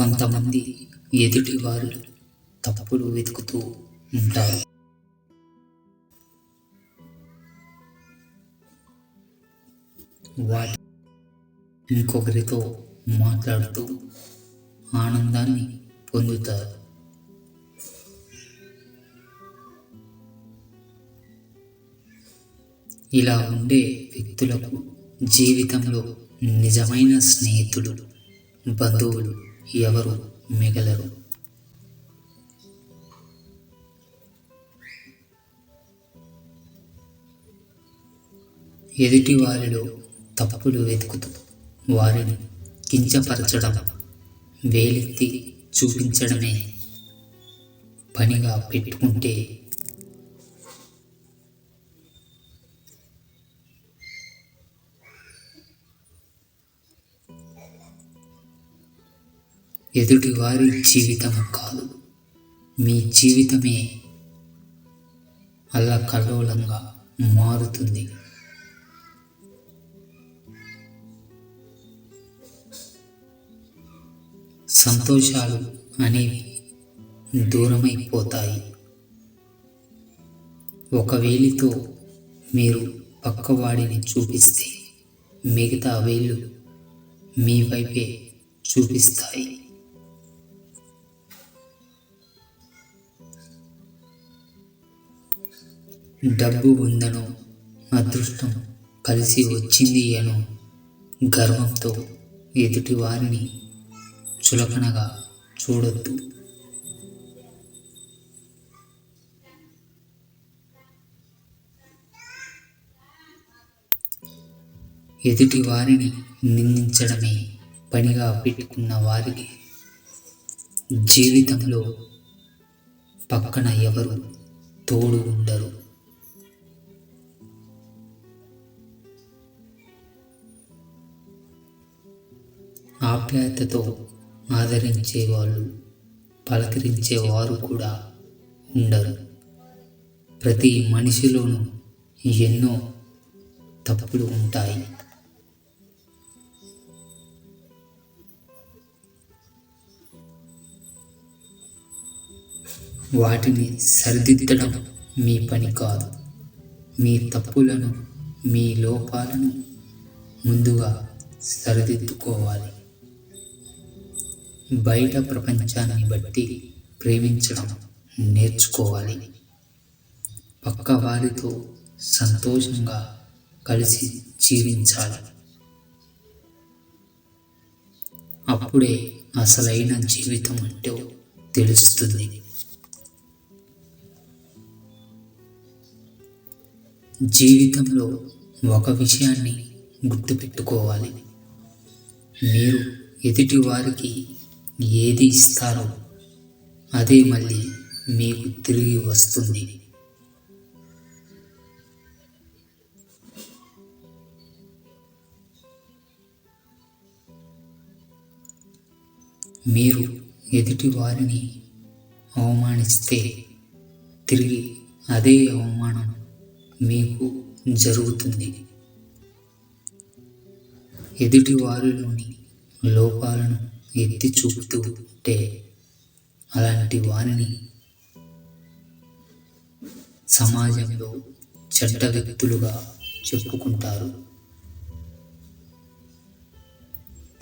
కొంతమంది ఎదుటివారు తప్పులు వెతుకుతూ ఉంటారు. వాటి ఇంకొకరితో మాట్లాడుతూ ఆనందాన్ని పొందుతారు. ఇలా ఉండే వ్యక్తులకు జీవితంలో నిజమైన స్నేహితుడు బంధువులు ఎవరు మిగలరు. ఎదుటి వారిలో తప్పులు వెతుకుతూ వారిని కించపరచడం వేలెత్తి చూపించడమే పనిగా పెట్టుకుంటే ఎదుటివారి జీవితం కాదు. మీ జీవితమే అల్లకల్లోలంగా మారుతుంది. సంతోషాలు అనేవి దూరమైపోతాయి. ఒక వేలితో మీరు పక్కవాడిని చూపిస్తే మిగతా వేళ్ళు మీ వైపే చూపిస్తాయి. డబ్బు ఉందనో అదృష్టం కలిసి వచ్చింది అనో గర్వంతో ఎదుటి వారిని చులకనగా చూడొద్దు. ఎదుటి వారిని నిందించడమే పనిగా పెట్టుకున్న వారికి జీవితంలో పక్కన ఎవరు తోడు ఉండరు. ఆప్యాయతతో ఆదరించే వాళ్ళు కూడా ఉండరు. ప్రతి మనిషిలోనూ ఎన్నో తప్పులు ఉంటాయి. వాటిని సరిదిద్దడం మీ పని కాదు. మీ తప్పులను మీ లోపాలను ముందుగా సరిదిద్దుకోవాలి. బయట ప్రపంచాన్ని బట్టి ప్రేమించడం నేర్చుకోవాలి. పక్క వారితో సంతోషంగా కలిసి జీవించాలి. అప్పుడే అసలైన జీవితం అంటే తెలుస్తుంది. జీవితంలో ఒక విషయాన్ని గుర్తుపెట్టుకోవాలి. మీరు ఎదుటి వారికి ఏది ఇస్తారో అదే మళ్ళీ మీకు తిరిగి వస్తుంది. మీరు ఎదుటి వారిని అవమానిస్తే తిరిగి అదే అవమానం మీకు జరుగుతుంది. ఎదుటి వారిలోని లోపాలను ఎత్తి చూపుతూ ఉంటే అలాంటి వారిని సమాజంలో చెడ్డ వ్యక్తులుగా చెప్పుకుంటారు.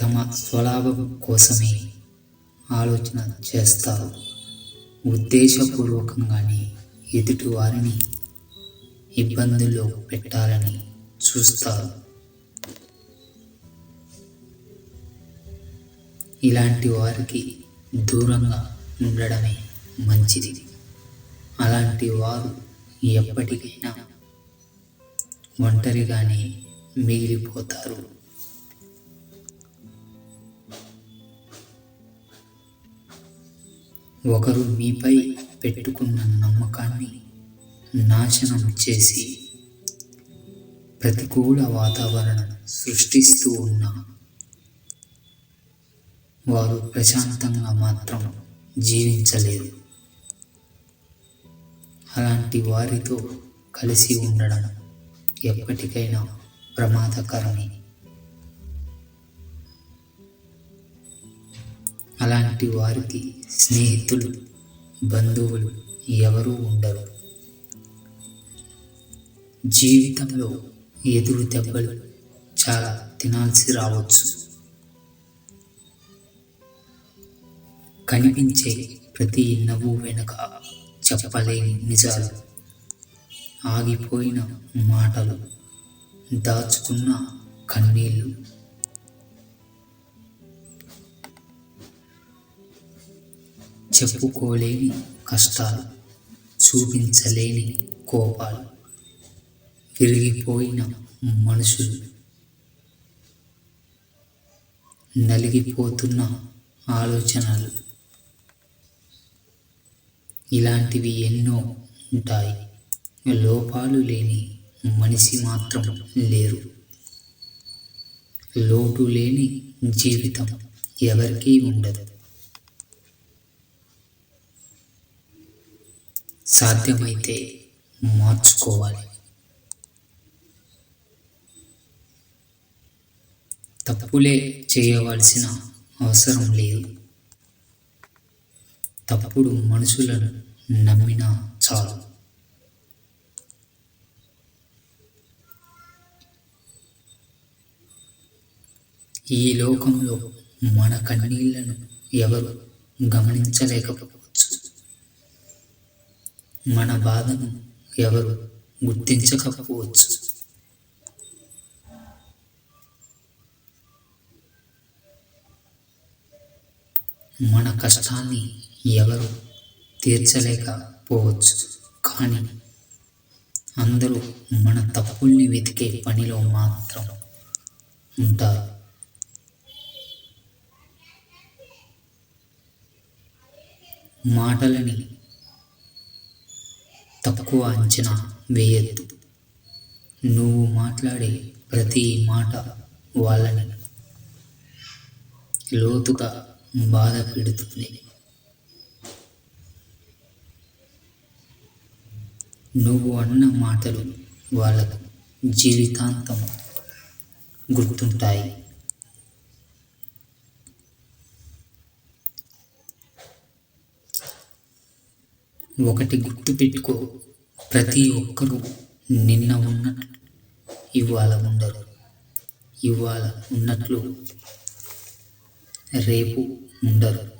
తమ స్వలాభం కోసమే ఆలోచన చేస్తారు. ఉద్దేశపూర్వకంగానే ఎదుటి వారిని ఇబ్బందుల్లో పెట్టాలని చూస్తారు. ఇలాంటి వారికి దూరంగా ఉండడమే మంచిది. అలాంటి వారు ఎప్పటికైనా ఒంటరిగానే మిగిలిపోతారు. ఒకరు మీపై పెట్టుకున్న నమ్మకాన్ని నాశనం చేసి ప్రతికూల వాతావరణం సృష్టిస్తూ ఉన్న వారు ప్రశాంతంగా మాత్రం జీవించలేదు. అలాంటి వారితో కలిసి ఉండడం ఎప్పటికైనా ప్రమాదకరమే. అలాంటి వారికి స్నేహితులు బంధువులు ఎవరూ ఉండరు. జీవితంలో ఎదురు దెబ్బలు చాలా తినాల్సి రావచ్చు. కనిపించే ప్రతి నవ్వు వెనుక చెప్పలేని నిజాలు. ఆగిపోయిన మాటలు దాచుకున్న కన్నీళ్ళు చెప్పుకోలేని కష్టాలు చూపించలేని కోపాలు. విరిగిపోయిన మనుషులు. నలిగిపోతున్న ఆలోచనలు. ఇలాంటివి ఎన్నో ఉంటాయి. లోపాలు లేని మనిషి మాత్రం లేరు. లోటు లేని జీవితం ఎవరికీ ఉండదు. సాధ్యమైతే మార్చుకోవాలి. తప్పులే చేయవలసిన అవసరం లేదు. తప్పుడు మనుషులను నమ్మినా చాలు. ఈ లోకంలో మన కన్నీళ్ళను ఎవరు గమనించలేకపోవచ్చు. మన బాధను ఎవరు గుర్తించకపోవచ్చు. మన కష్టాన్ని ఎవరు తీర్చలేకపోవచ్చు కానీ అందరూ మన తప్పుల్ని వెతికే పనిలో మాత్రం ఉంటారు. మాటలని తక్కువ అంచనా వేయద్దు. నువ్వు మాట్లాడే ప్రతి మాట వాళ్ళని లోతుగా బాధ పెడుతుంది. నువ్వు అన్న మాటలు వాళ్ళకు జీవితాంతం గుర్తుంటాయి. ఒకటి గుర్తుపెట్టుకో ప్రతి ఒక్కరూ నిన్న ఉన్నట్లు ఇవాళ ఉండరు. ఇవాళ ఉన్నట్లు రేపు ఉండరు.